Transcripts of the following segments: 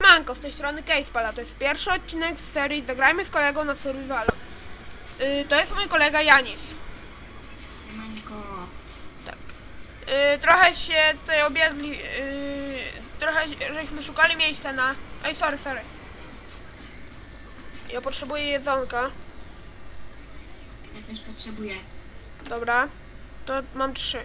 Manko, z tej strony Casepala. To jest pierwszy odcinek z serii Zagrajmy z kolegą na survivalu. Yy, to jest mój kolega Janis. Mańko. Yy, trochę się tutaj obiegli, yy, trochę żeśmy szukali miejsca na... Ej, sorry, sorry. Ja potrzebuję jedzonka. Ja też potrzebuję. Dobra, to mam trzy.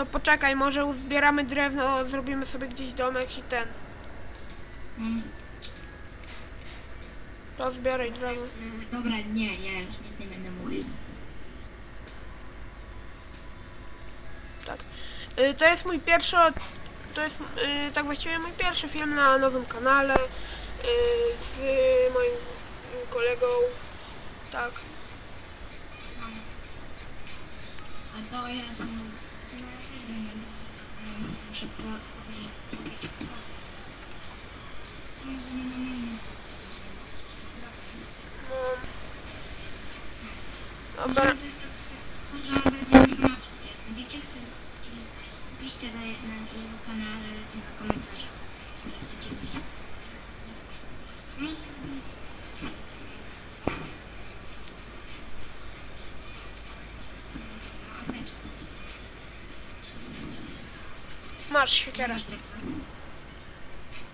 To poczekaj, może uzbieramy drewno, zrobimy sobie gdzieś domek i ten. Mm, To zbieraj drewno. Dobra, nie, ja już nic nie będę mówił. Tak. Y, to jest mój pierwszy, to jest y, tak właściwie mój pierwszy film na nowym kanale y, z moim kolegą. Tak. A to ja są... To ja też będę... mm, Muszę po... powiedzieć. To możemy na moim No. Dobra. Może on będzie mroczny. Jak będziecie chcieli, piszcie na, na jego kanale na komentarzach, że chcecie mieć. Może zrobić. Okej. Masz siekierę.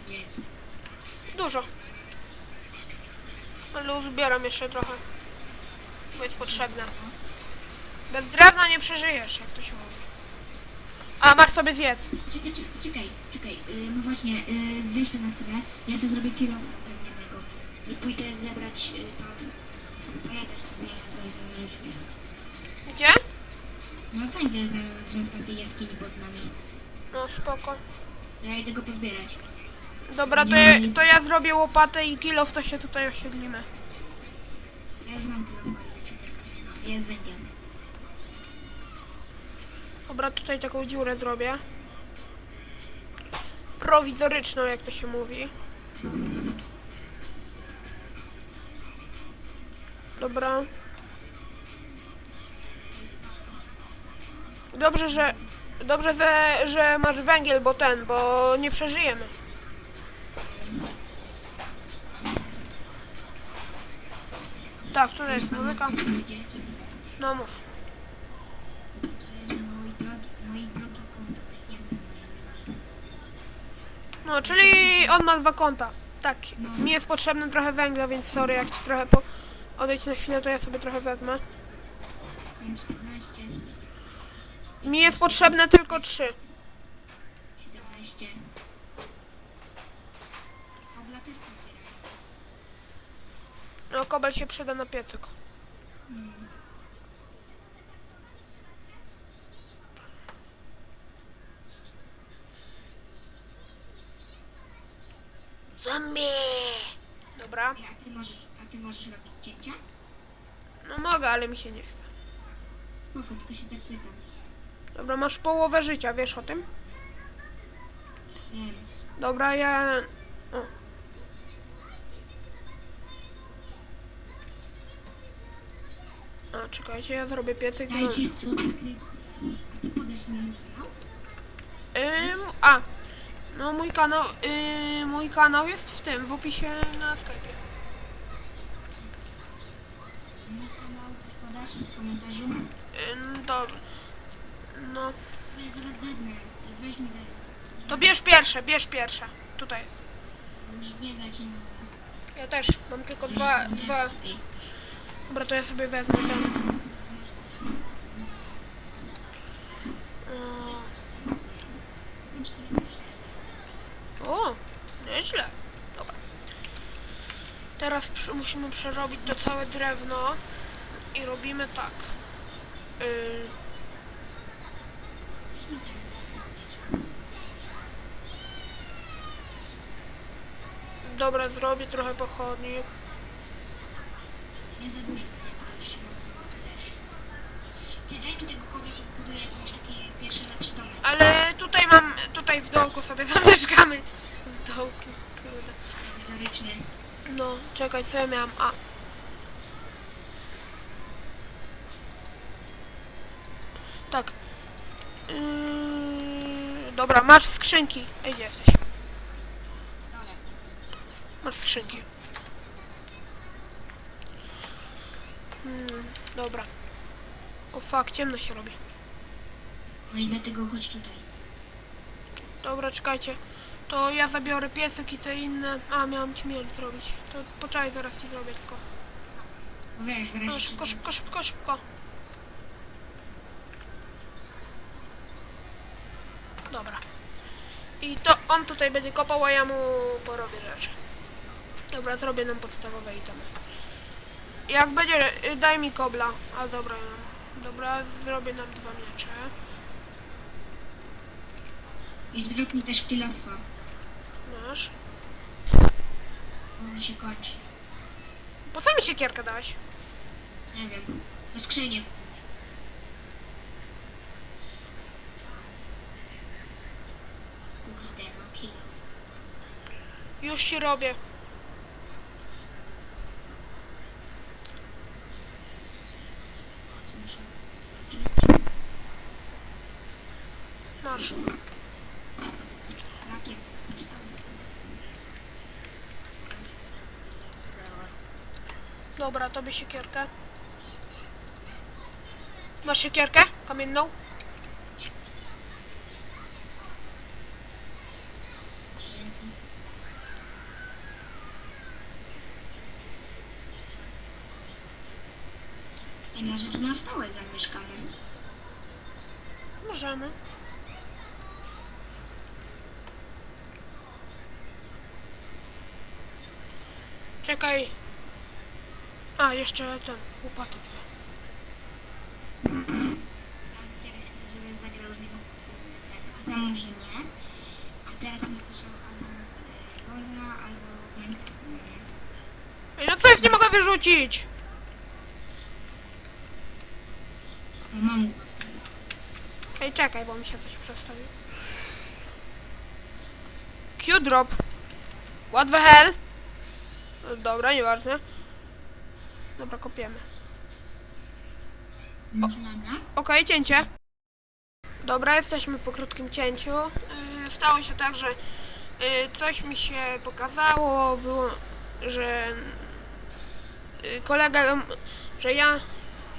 Nie. Dużo. Ale uzbieram jeszcze trochę. Bo jest potrzebne. Bez drewna nie przeżyjesz, jak to się mówi. A, masz sobie zjedz. Czekaj, czekaj, czekaj, czekaj. Yy, no właśnie, yy, wyjść to na chwilę. Ja sobie zrobię kilo jednego. I pójdę zebrać yy, tam. Pojadać sobie. Gdzie? No węgiel znalazłem w tamtej jaskini pod nami. No spoko. Ja idę go pozbierać. Dobra, to ja, to ja zrobię łopatę i kilof, to się tutaj osiedlimy. Ja już mam kilo. No, jest węgiel. Dobra, tutaj taką dziurę zrobię. Prowizoryczną, jak to się mówi. Dobra. Dobrze, że... Dobrze, że, że masz węgiel, bo ten, bo nie przeżyjemy. Tak, tutaj jest muzyka. No mów. No, czyli on ma dwa konta. Tak, mi jest potrzebne trochę węgla, więc sorry, jak ci trochę po... odejdź na chwilę, to ja sobie trochę wezmę. Mam 14, Mi jest potrzebne tylko trzy. 17. Obla też pobierają. No, kobel się przyda na piecyk. Hmm. Zombie! Dobra, Ej, A ty możesz, a ty możesz robić cięcia? no mogę, ale mi się nie chce. Spoko, tylko się tak pytam. Dobra, masz połowę życia, wiesz o tym? Dobra, ja... O. A, czekajcie, ja zrobię piecyk. no. Dajcie ty podasz mi kanał? Ym, a, no mój kanał, yy, mój kanał jest w tym, w opisie na sklepie. Mój kanał podasz w komentarzu? Ym, dobra. No, zaraz dednę. I weź mi daj. to bierz pierwsze, bierz pierwsze. Tutaj. Biegać mogę. Ja też, mam tylko dwa, dwa. Dobra, to ja sobie wezmę ten. O, nieźle. Dobra. Teraz przy- musimy przerobić to całe drewno i robimy tak. Yy, dobra, zrobię trochę pochodni. Ale tutaj mam, tutaj w dołku sobie zamieszkamy. W dołku, kurde. No, czekaj, co ja miałam? A. Tak. Yy, dobra, masz skrzynki. Ej, gdzie jesteś? Masz skrzynki. Hmm, dobra. O fuck, ciemno się robi. No i dlatego chodź tutaj. Dobra, czekajcie. To ja zabiorę piecyk i te inne... A, miałam ci miel zrobić. To poczekaj, zaraz ci zrobię tylko. No wiesz, w razie No, szybko, szybko, szybko, szybko. Dobra. I to on tutaj będzie kopał, a ja mu porobię rzeczy. Dobra, zrobię nam podstawowe itemy. Jak będzie, y, daj mi kobla. A dobra, ja. Dobra, zrobię nam dwa miecze. I zrób mi też kilofa. Masz. Bo mi się kończy. Po co mi siekierkę dałeś? Nie wiem. Do skrzyni. Kurde, kilo. Już ci robię. Muszę... Masz. Rakiet. Dobra, tobie siekierkę. Masz siekierkę? Kamienną? I może tu na stałe zamieszkamy. Możemy. Czekaj. A, jeszcze ten, łopaty dwie. Teraz chcę, żebym zagrał z niego. Za może nie. A teraz mi piszą albo e, Rola, albo Minecraft. nie. Ej, no co jest, nie mogę wyrzucić! Mam Ej, czekaj, bo mi się coś przestawił. Q-drop. What the hell? Dobra, nieważne. Dobra, kopiemy. Okej, cięcie. Dobra, jesteśmy po krótkim cięciu. Yy, stało się tak, że yy, coś mi się pokazało, było, że yy, kolega, że ja,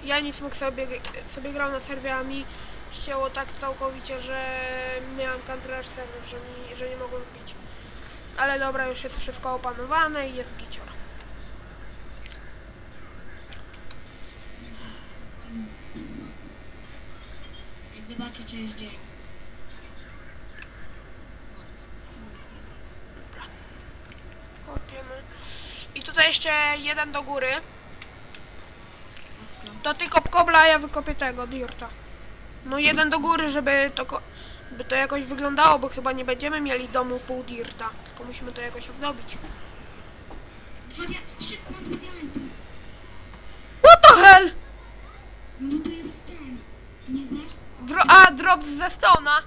ja nic mógł sobie, sobie grał na serwie, a mi ścięło tak całkowicie, że miałem counter serwer, że, mi, że nie mogłem wbić. Ale dobra, już jest wszystko opanowane i jest gicior. Jak zobaczę, czy jest dzień. Kopiemy. I tutaj jeszcze jeden do góry. To ty kop kobla, a ja wykopię tego, dirta. No jeden do góry, żeby to, by to jakoś wyglądało, bo chyba nie będziemy mieli domu pół dirta. Tylko musimy to jakoś ozdobić. Dwa. Trzy, mam dwa diamenty. What the hell? No bo to jest ten. Nie znasz? Dro a, drop ze stona.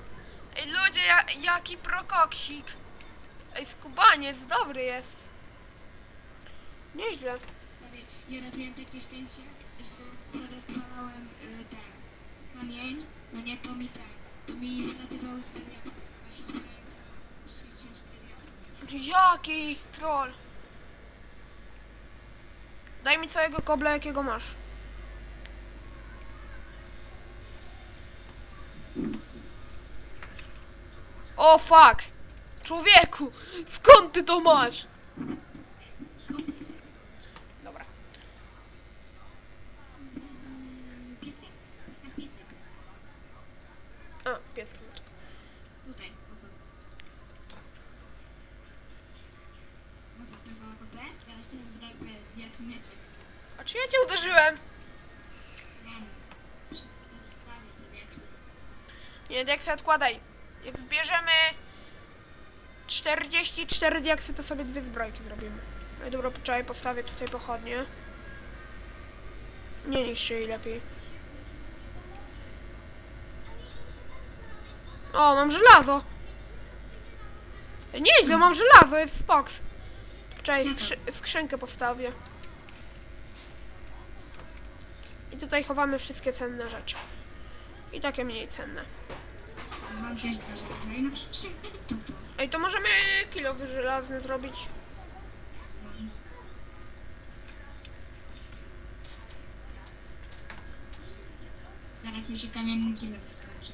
Ej ludzie, ja jaki prokoksik. Ej, skubaniec, dobry jest. Nieźle. Ja raz miałem takie szczęście, że rozpalałem y, ten kamień, no nie, to mi ten, to mi wylatywały te. Jaki troll. Daj mi całego kobla, jakiego masz. O fuck! Człowieku! Skąd ty to masz? Dobra. A, pies klucz. Tutaj, kopę? Teraz zrobię jak mieczek. A czy ja cię uderzyłem? Nie. Sprawię sobie jak. Nie, diaksy odkładaj. Jak zbierzemy 44 diaksy, to sobie dwie zbrojki zrobimy. No dobra, poczekaj, postawię tutaj pochodnie. Nie niszczy jej lepiej. O, mam żelazo. Nieźle, mam żelazo, jest fox. Poczekaj, skrzy skrzynkę postawię. I tutaj chowamy wszystkie cenne rzeczy. I takie mniej cenne. No Ej, to możemy kilowy żelazny zrobić. Zaraz mi się kamienny kilo wyskoczy.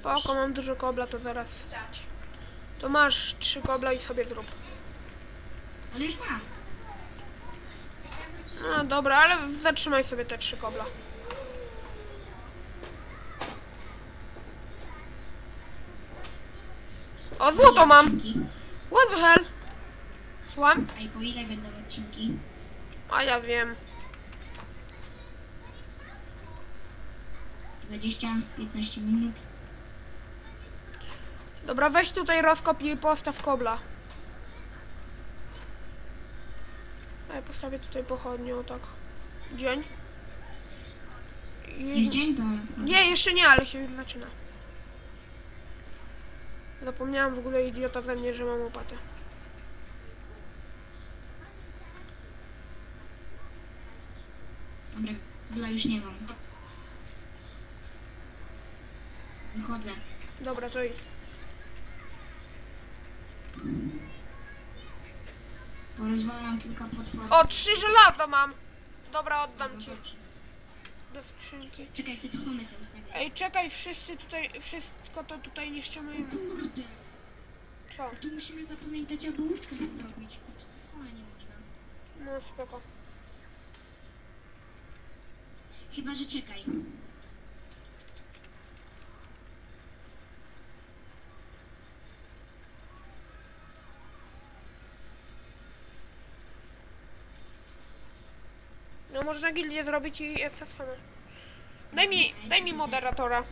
Spoko, mam dużo kobla, to zaraz. To masz trzy kobla i sobie zrób. Ale już mam. No dobra, ale zatrzymaj sobie te trzy kobla. O, złoto mam! Odcinki. What the hell? Słucham? A i po ile będą odcinki? A ja wiem. 20-15 minut. Dobra, weź tutaj rozkop i postaw kobla. A ja postawię tutaj pochodnię, o tak. Dzień. I- Jest dzień to... Nie, jeszcze nie, ale się zaczyna. Zapomniałam w ogóle idiota ze mnie, że mam łopatę. Dobra, kobla już nie mam. Wychodzę. Dobra, to idź. Porozwalam kilka potworów. O, trzy żelaza mam! Dobra, oddam No ci. Do skrzynki. Czekaj, sobie tu sobie ustawię. Ej, czekaj, wszyscy tutaj, wszystko to tutaj niszczymy. Kurde, Co? tu musimy zapamiętać, aby łóżka sobie zrobić. O, nie można. No spoko. Chyba, że czekaj. No można gildię zrobić i access home. Daj mi, daj mi moderatora.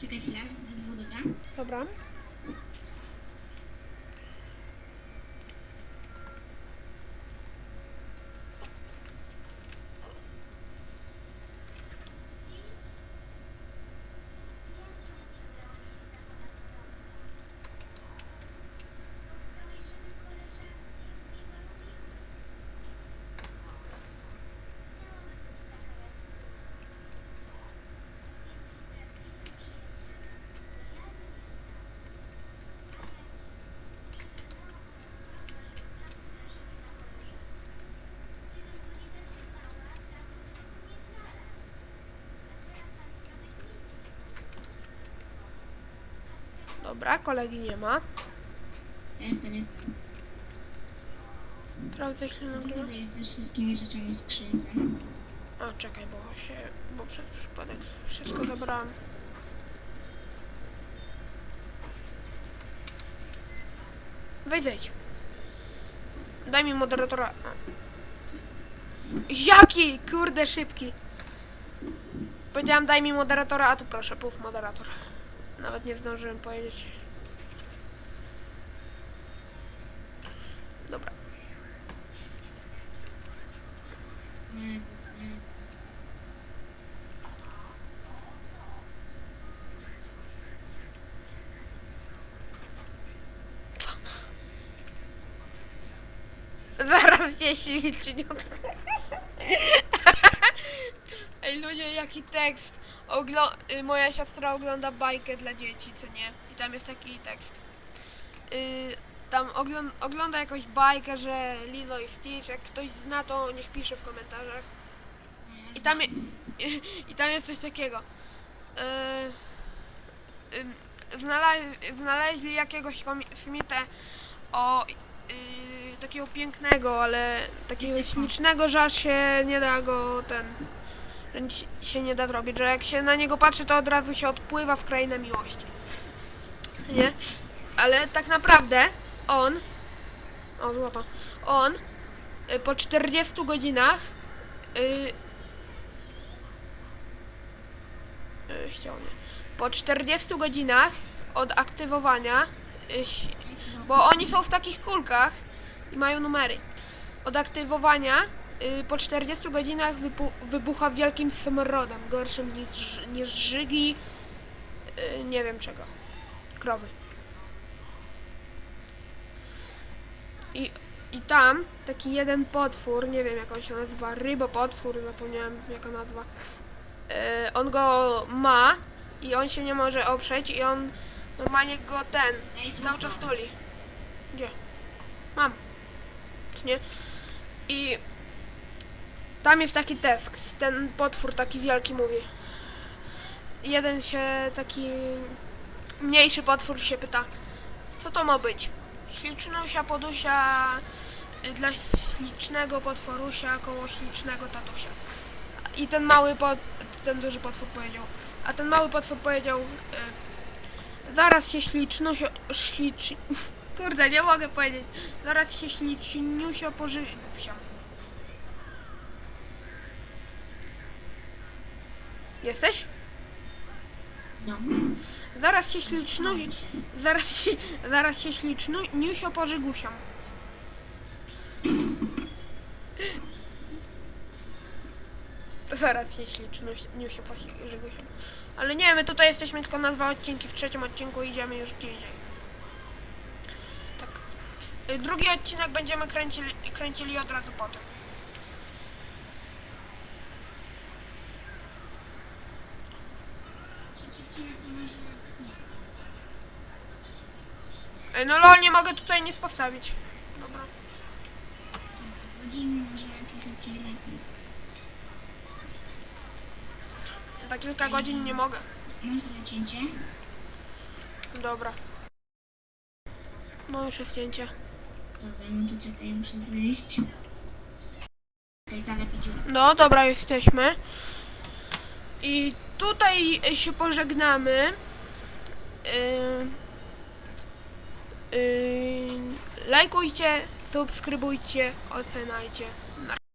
Czekaj chwilę, dwóch, dobra? Dobra. Dobra, kolegi nie ma. Jestem, jestem. Co w nagrywa. jest ze wszystkimi rzeczami skrzynce? A czekaj, bo się, bo przez przypadek wszystko zabrałam. Wejdź, zejdź. Daj mi moderatora. Jaki? Kurde, szybki. Powiedziałam daj mi moderatora, a tu proszę, puf moderator. Nawet nie zdążyłem powiedzieć. Dobra. Nie, nie. Zaraz się świeciuniutko. Ej ludzie, jaki tekst. Oglo y, moja siostra ogląda bajkę dla dzieci, co nie? I tam jest taki tekst. Y, tam oglą ogląda jakąś bajkę, że Lilo i Stitch, jak ktoś zna to niech pisze w komentarzach. I tam, je, I tam jest coś takiego. Yy, ym, znale- znaleźli jakiegoś Smitę o yy, takiego pięknego, ale takiego ślicznego, że aż się nie da go ten. Nic się nie da zrobić, że jak się na niego patrzy, to od razu się odpływa w krainę miłości. Nie? Ale tak naprawdę on. O, złapa. On y, po 40 godzinach y, y, chciał nie. Po 40 godzinach od aktywowania, y, ś- bo oni są w takich kulkach i mają numery. Od aktywowania po 40 godzinach wybucha wielkim smrodem, gorszym niż, niż żygi, y, nie wiem czego, krowy. I, I tam taki jeden potwór, nie wiem jak on się nazywa, rybopotwór, zapomniałem jaka nazwa. Yy, on go ma i on się nie może oprzeć i on normalnie go ten cały czas tuli. Gdzie? Mam. Nie? I tam jest taki tekst. Ten potwór taki wielki mówi. Jeden się taki mniejszy potwór się pyta, co to ma być? Ślicznusia podusia y, dla ślicznego potworusia koło ślicznego tatusia. I ten mały pot, ten duży potwór powiedział. A ten mały potwór powiedział, y, zaraz się ślicznusio, ślicz... Kurde, nie mogę powiedzieć. Zaraz się śliczniusio pożywiam. Jesteś? No. Zaraz się ślicznu... Się. Zaraz się, zaraz się śliczniusio pożygusiam. Zaraz się śliczniusio pożygusiam. Ale nie, my tutaj jesteśmy tylko na dwa odcinki. W trzecim odcinku idziemy już gdzie indziej. Tak. Y, Drugi odcinek będziemy kręcili, kręcili od razu potem. Trzeci odcinek to może... Y, No lol, nie mogę tutaj nic postawić. Dobra. Może odcinek. Za kilka godzin nie mogę. Może nacięcie. Dobra. No już jest cięcie. Dobra, no to czekaj, muszę wyjść. Okej, zalepić dziurę. No, dobra, jesteśmy. I tutaj się pożegnamy. Yy, lajkujcie, subskrybujcie, oceniajcie.